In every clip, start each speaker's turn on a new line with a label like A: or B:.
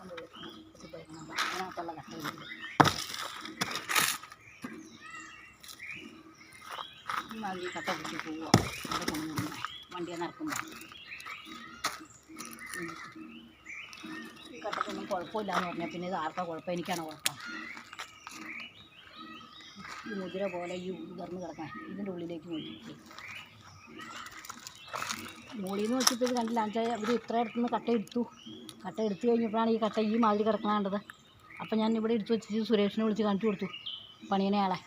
A: അതിനകത്തുള്ള കട്ട ഈ കട്ട കുത്തി പോവുക അവിടെ കൊണ്ടുവരുന്നത് വണ്ടിയെ നടക്കുമ്പോൾ ഈ കട്ടക്കൊന്നും കുഴപ്പമില്ല എന്ന് പറഞ്ഞാൽ പിന്നെ ഇത് ആർക്കാ കുഴപ്പം എനിക്കാണോ കുഴപ്പം ഈ മുതിര പോലെ ഈ ഉയർന്നു കിടക്കാൻ ഇതിന്റെ ഉള്ളിലേക്ക് നോക്കി മുകളിൽ നിന്ന് വെച്ചിട്ട് കണ്ടില്ല. അഞ്ചായ ഇവർ ഇത്ര അടുത്തുനിന്ന് കട്ട എടുത്തു. കട്ട എടുത്തു കഴിഞ്ഞപ്പോഴാണ് ഈ കട്ട ഈ മാതിരി കിടക്കണ കണ്ടത്. അപ്പം ഞാൻ ഇവിടെ എടുത്തു വെച്ചിട്ട് സുരേഷിനെ വിളിച്ച് കാണിച്ചു കൊടുത്തു. പണിയനയാളെ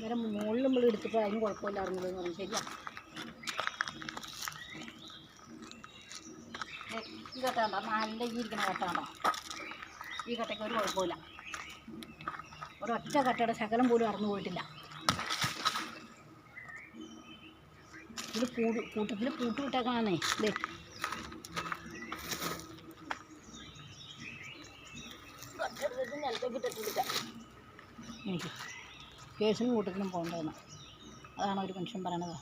A: നേരം മുകളിൽ നമ്മൾ എടുത്തപ്പോൾ അതിന് കുഴപ്പമില്ലായിരുന്നല്ലോ എന്ന് പറഞ്ഞു. ശരിയാ. ഈ കട്ട കണ്ടോ? നല്ല ഈ ഇരിക്കുന്ന കട്ട കണ്ടോ? ഈ കട്ടയ്ക്ക് ഒരു കുഴപ്പമില്ല. ഒരൊറ്റ കട്ടയുടെ ശകലം പോലും അറന്നു പോയിട്ടില്ല. ഇത് കൂട് കൂട്ടത്തിൽ പൂട്ട് വിട്ടേക്കണേ എനിക്ക് കേസിനും കൂട്ടത്തിനും പോകേണ്ടതെന്ന്. അതാണ് ഒരു മനുഷ്യൻ പറയണത്.